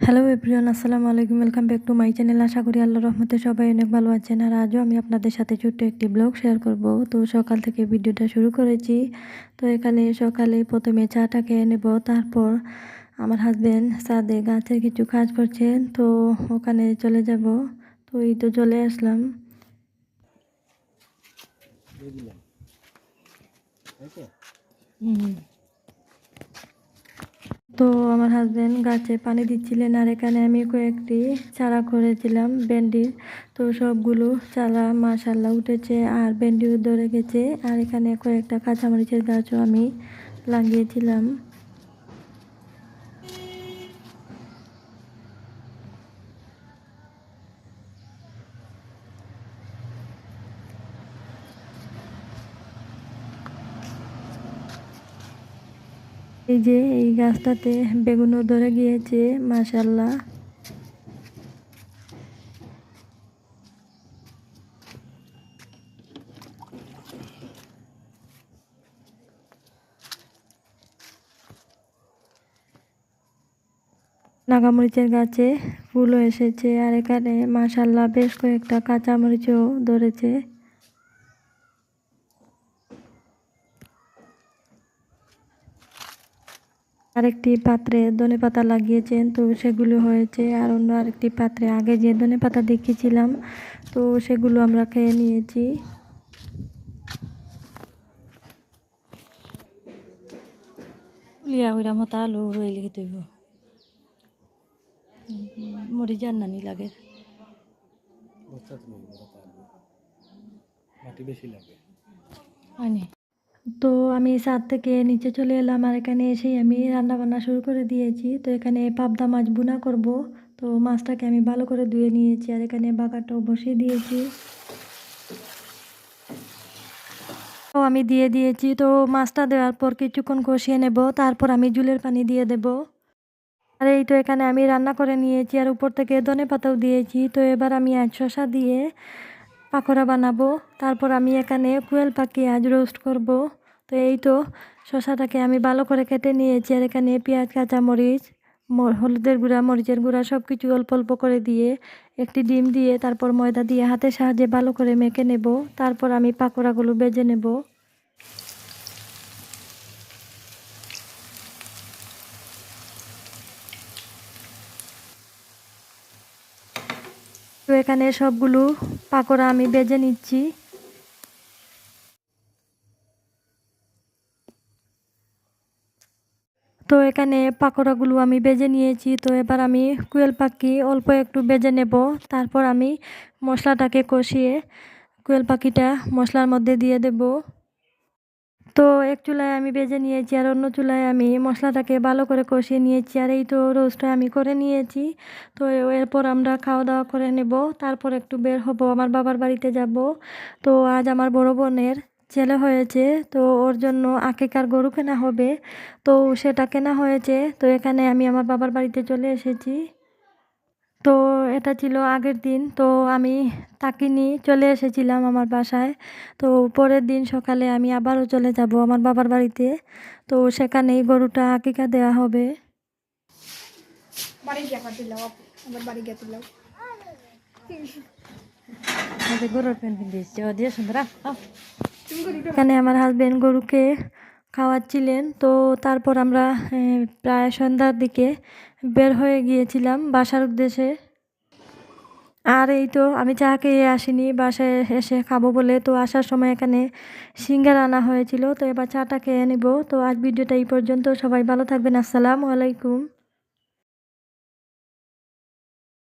Hello everyone আসসালামু আলাইকুম welcome back to my channel আশা করি আল্লাহ রহমতে সবাই অনেক ভালো আছেন। আর আজও আমি আপনাদের সাথে ছোট্ট একটি ব্লগ শেয়ার করব। তো সকাল থেকে ভিডিওটা শুরু করেছি। তো এখানে সকালে প্রথমে চাটা খেয়ে নেব। তারপর আমার হাজবেন্ড সাদে গাছের কিছু কাজ করছেন। তো ওখানে চলে যাব। তো এই তো চলে আসলাম। হুম। তো আমার হাজব্যান্ড গাছে পানি দিচ্ছিলেন আর এখানে আমি কয়েকটি চারা করেছিলাম, ভেন্ডির। তো সবগুলো চারা মাশাল্লাহ উঠেছে আর ভেন্ডিও ধরে গেছে। আর এখানে কয়েকটা কাঁচামরিচের গাছও আমি লাগিয়েছিলাম। এই যে এই গাছটাতে বেগুনও ধরে গিয়েছে মাশাল্লাহ নাগামরিচের গাছে ফুলও এসেছে, আর এখানে মাশাল্লাহ বেশ কয়েকটা কাঁচামরিচও ধরেছে। আরেকটি পাত্রে ধনে পাতা লাগিয়েছেন তো সেগুলো হয়েছে। আর অন্য আরেকটি পাত্রে আগে যে ধনে পাতা দেখিয়েছিলাম তো সেগুলো আমরা খেয়ে নিয়েছি। লিয়া হইরা মতো আলু মরি যান নানি লাগে। বেশি লাগে। হয়নি তো আমি ছাদ থেকে নিচে চলে এলাম আর এখানে এসেই আমি রান্না বান্না শুরু করে দিয়েছি। তো এখানে পাবদা মাছ বুনা করব। তো মাছটাকে আমি ভালো করে ধুয়ে নিয়েছি আর এখানে বাগারটাও বসিয়ে দিয়েছি। তো আমি দিয়ে দিয়েছি। তো মাছটা দেওয়ার পর কিছুক্ষণ কষিয়ে নেব। তারপর আমি জুলের পানি দিয়ে দেব। আর এই তো এখানে আমি রান্না করে নিয়েছি আর উপর থেকে ধনে পাতাও দিয়েছি। তো এবার আমি আজ শশা দিয়ে পাকোড়া বানাবো। তারপর আমি এখানে কুয়েল পাখি আজ রোস্ট করব। তো এই তো শশাটাকে আমি ভালো করে কেটে নিয়েছি। আর এখানে পেঁয়াজ, কাঁচামরিচ হলুদের গুঁড়া, মরিচের গুঁড়া সব কিছু অল্প অল্প করে দিয়ে একটি ডিম দিয়ে তারপর ময়দা দিয়ে হাতের সাহায্যে ভালো করে মেখে নেব। তারপর আমি পাকোড়াগুলো বেজে নেব। তো এখানে সবগুলো পাকোড়া আমি বেজে নিচ্ছি। তো এখানে পাকোড়াগুলো আমি বেজে নিয়েছি। তো এবার আমি কুয়েল পাখি অল্প একটু বেজে নেব। তারপর আমি মশলাটাকে কষিয়ে কুয়েল পাখিটা মশলার মধ্যে দিয়ে দেব। তো এক চুলায় আমি বেজে নিয়েছি আর অন্য চুলায় আমি মশলাটাকে ভালো করে কষিয়ে নিয়েছি আর এই তো রোস্টটা আমি করে নিয়েছি। তো এরপর আমরা খাওয়া দাওয়া করে নেব। তারপর একটু বের হব। আমার বাবার বাড়িতে যাব। তো আজ আমার বড় বোনের ছেলে হয়েছে। তো ওর জন্য আকেকার গরু কেনা হবে। তো সেটা কেনা হয়েছে। তো এখানে আমি আমার বাবার বাড়িতে চলে এসেছি। তো এটা ছিল আগের দিন। তো আমি তাকে নিয়ে চলে এসেছিলাম আমার বাসায়। তো পরের দিন সকালে আমি আবারও চলে যাব আমার বাবার বাড়িতে। তো সেখানেই গরুটা আকিকা দেওয়া হবে। গরুর প্যান্ট এখানে আমার হাজবেন্ড গরুকে খাওয়াচ্ছিলেন। তো তারপর আমরা প্রায় সন্ধ্যার দিকে বের হয়ে গিয়েছিলাম বাসার উদ্দেশ্যে। আর এই তো আমি চা খেয়ে আসিনি, বাসায় এসে খাব বলে। তো আসার সময় এখানে সিঙ্গার আনা হয়েছিল। তো এবার চাটা খেয়ে নিব। তো আজ ভিডিওটা এই পর্যন্ত। সবাই ভালো থাকবেন। আসসালামু আলাইকুম।